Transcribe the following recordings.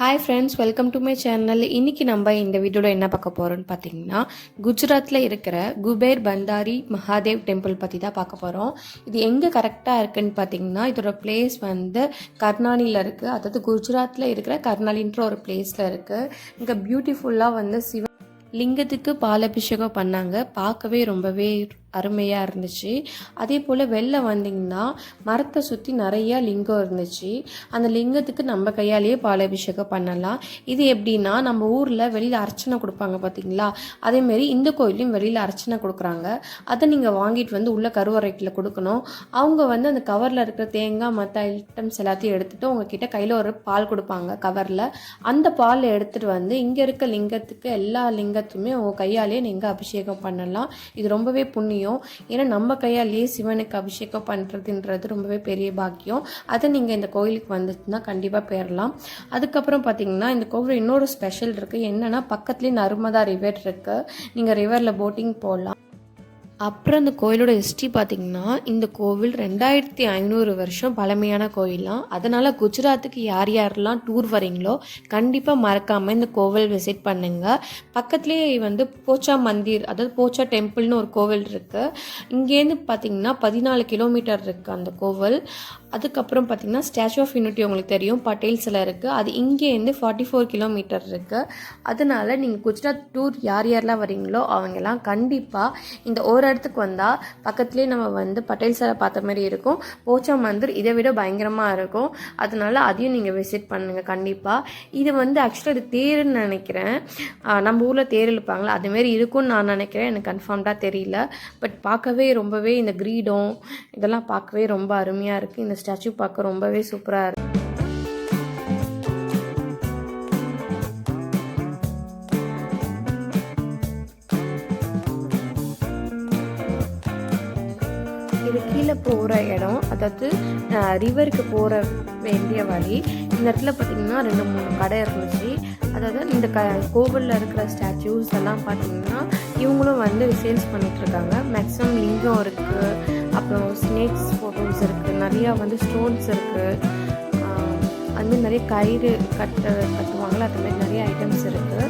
Hi friends welcome to my channel இன்னைக்கு நம்ம இந்த வீடியோவில் என்ன பார்க்க போகிறோம்னு பார்த்தீங்கன்னா குஜராத்தில் இருக்கிற குபேர் பண்டாரி மகாதேவ் டெம்பிள் பற்றி தான் பார்க்க போகிறோம் இது எங்கே கரெக்டாக இருக்குன்னு பார்த்தீங்கன்னா இதோட பிளேஸ் வந்து கர்னாலியில் இருக்குது அதாவது குஜராத்தில் இருக்கிற கர்னாலின்ற ஒரு பிளேஸில் இருக்குது இங்கே பியூட்டிஃபுல்லாக வந்து சிவ லிங்கத்துக்கு பாலபிஷேகம் பண்ணாங்க. பார்க்கவே ரொம்பவே அருமையாக இருந்துச்சு. அதே போல் வெளில வந்தீங்கன்னா மரத்தை சுற்றி நிறையா லிங்கம் இருந்துச்சு. அந்த லிங்கத்துக்கு நம்ம கையாலேயே பாலாபிஷேகம் பண்ணலாம். இது எப்படின்னா நம்ம ஊரில் வெளியில் அர்ச்சனை கொடுப்பாங்க பார்த்தீங்களா அதேமாரி இந்த கோயிலையும் வெளியில் அர்ச்சனை கொடுக்குறாங்க. அதை நீங்கள் வாங்கிட்டு வந்து உள்ள கருவறைக்கில் கொடுக்கணும். அவங்க வந்து அந்த கவரில் இருக்கிற தேங்காய் மற்ற ஐட்டம்ஸ் எல்லாத்தையும் எடுத்துகிட்டு உங்ககிட்ட கையில் ஒரு பால் கொடுப்பாங்க கவரில். அந்த பால் எடுத்துகிட்டு வந்து இங்கே இருக்க லிங்கத்துக்கு எல்லா லிங்கத்துமே உங்கள் கையாலேயே நீங்கள் அபிஷேகம் பண்ணலாம். இது ரொம்பவே புண்ணியம். ஏன்னா நம்ம கையாலேயே சிவனுக்கு அபிஷேகம் பண்ணுறதுன்றது ரொம்பவே பெரிய பாக்கியம். அதை நீங்கள் இந்த கோயிலுக்கு வந்துச்சுன்னா கண்டிப்பாக போயிடலாம் அதுக்கப்புறம் பார்த்தீங்கன்னா இந்த கோவில் இன்னொரு ஸ்பெஷல் இருக்குது என்னென்னா பக்கத்துலேயே நர்மதா ரிவர் இருக்குது நீங்கள் ரிவரில் போட்டிங் போகலாம் அப்புறம் இந்த கோயிலோட ஹிஸ்ட்ரி பார்த்தீங்கன்னா இந்த கோவில் ரெண்டாயிரத்தி ஐநூறு வருஷம் பழமையான கோயிலாம் அதனால் குஜராத்துக்கு யார் யாரெல்லாம் டூர் வரீங்களோ கண்டிப்பாக மறக்காமல் இந்த கோவில் விசிட் பண்ணுங்கள் பக்கத்துலேயே வந்து போச்சா மந்திர் அதாவது போச்சா டெம்பிள்னு ஒரு கோவில் இருக்குது இங்கேருந்து பார்த்தீங்கன்னா பதினாலு கிலோமீட்டர் இருக்குது அந்த கோவில். அதுக்கப்புறம் பார்த்தீங்கன்னா ஸ்டாச்சு ஆஃப் யூனிட்டி உங்களுக்கு தெரியும் பட்டேல் சிலை இருக்குது அது இங்கேருந்து ஃபார்ட்டி ஃபோர் கிலோமீட்டர் இருக்குது அதனால நீங்கள் குஜராத் டூர் யார் யாரெல்லாம் வரீங்களோ அவங்கெல்லாம் கண்டிப்பாக இந்த ஒரு இடத்துக்கு வந்தால் பக்கத்துலேயே நம்ம வந்து பட்டேல் சாரை பார்த்த மாதிரி இருக்கும். போச்சா மந்திர் இதை விட பயங்கரமாக இருக்கும். அதனால அதையும் நீங்கள் விசிட் பண்ணுங்கள் கண்டிப்பாக இது வந்து ஆக்சுவலாக இது தேருன்னு நினைக்கிறேன். நம்ம ஊரில் தேர் இழுப்பாங்களா அதுமாரி இருக்கும்னு நான் நினைக்கிறேன். எனக்கு கன்ஃபார்ம்டாக தெரியல. பட் பார்க்கவே ரொம்பவே இந்த கிரீடம் இதெல்லாம் பார்க்கவே ரொம்ப அருமையாக இருக்குது இந்த ஸ்டாச்சு பார்க்க ரொம்பவே சூப்பராக இருக்குது இது கீழே போகிற இடம் அதாவது ரிவருக்கு போகிற வேண்டிய வழி. இந்த இடத்துல பார்த்தீங்கன்னா ரெண்டு மூணு கடை இருந்துச்சு. அதாவது இந்த க கோவிலில் இருக்கிற ஸ்டாச்சூஸ் எல்லாம் பார்த்திங்கன்னா இவங்களும் வந்து சேல்ஸ் பண்ணிகிட்ருக்காங்க மேக்ஸிமம் லிங்கம் இருக்குது அப்புறம் ஸ்னேக்ஸ் ஃபோட்டோஸ் இருக்குது நிறையா வந்து ஸ்டோன்ஸ் இருக்குது அது மாதிரி நிறைய கயிறு கட்ட கட்டுவாங்கள்ல அது மாதிரி நிறைய ஐட்டம்ஸ் இருக்குது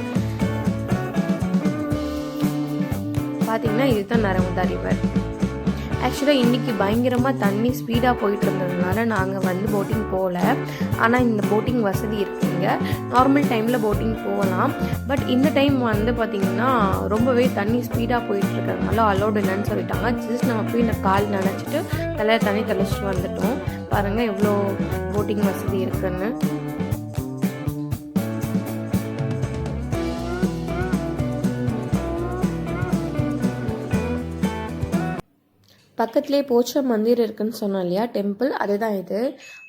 பார்த்தீங்கன்னா இதுதான் நரமுதா ரிவர் ஆக்சுவலாக இன்றைக்கி பயங்கரமாக தண்ணி ஸ்பீடாக போயிட்டு இருந்ததுனால நாங்கள் வந்து போட்டிங் போகல. ஆனால் இந்த போட்டிங் வசதி இருக்குங்க. நார்மல் டைமில் போட்டிங் போகலாம். பட் இந்த டைம் வந்து பார்த்திங்கன்னா ரொம்பவே தண்ணி ஸ்பீடாக போயிட்டு இருக்கிறதுனால அலோடு இல்லைன்னு சொல்லிட்டாங்க. ஜஸ்ட் நம்ம போய் இந்த கால் நினச்சிட்டு தலையில் தண்ணி தெளிச்சிட்டு வந்துட்டோம். பாருங்கள் எவ்வளோ போட்டிங் வசதி இருக்குன்னு. பக்கத்துலேயே போச்ச மந்திர் இருக்குன்னு சொன்னோம் இல்லையா? டெம்பிள் அதுதான் இது.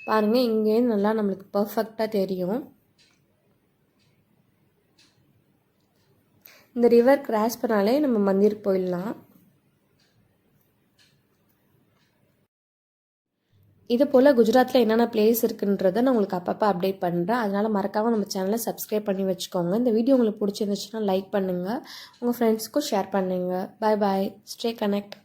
பாருங்கள் இங்கேருந்து நல்லா நம்மளுக்கு பர்ஃபெக்டாக தெரியும். இந்த ரிவர் கிராஸ் பண்ணாலே நம்ம மந்திர் போயிடலாம். இது போல் குஜராத்தில் என்னென்ன பிளேஸ் இருக்குன்றதை நான் உங்களுக்கு அப்பப்போ அப்டேட் பண்ணுறேன் அதனால் மறக்காமல் நம்ம சேனலை சப்ஸ்கிரைப் பண்ணி வச்சுக்கோங்க. இந்த வீடியோ உங்களுக்கு பிடிச்சிருந்துச்சுன்னா லைக் பண்ணுங்கள் உங்கள் ஃப்ரெண்ட்ஸ்க்கும் ஷேர் பண்ணுங்கள் பாய் பாய் ஸ்டே கனெக்ட்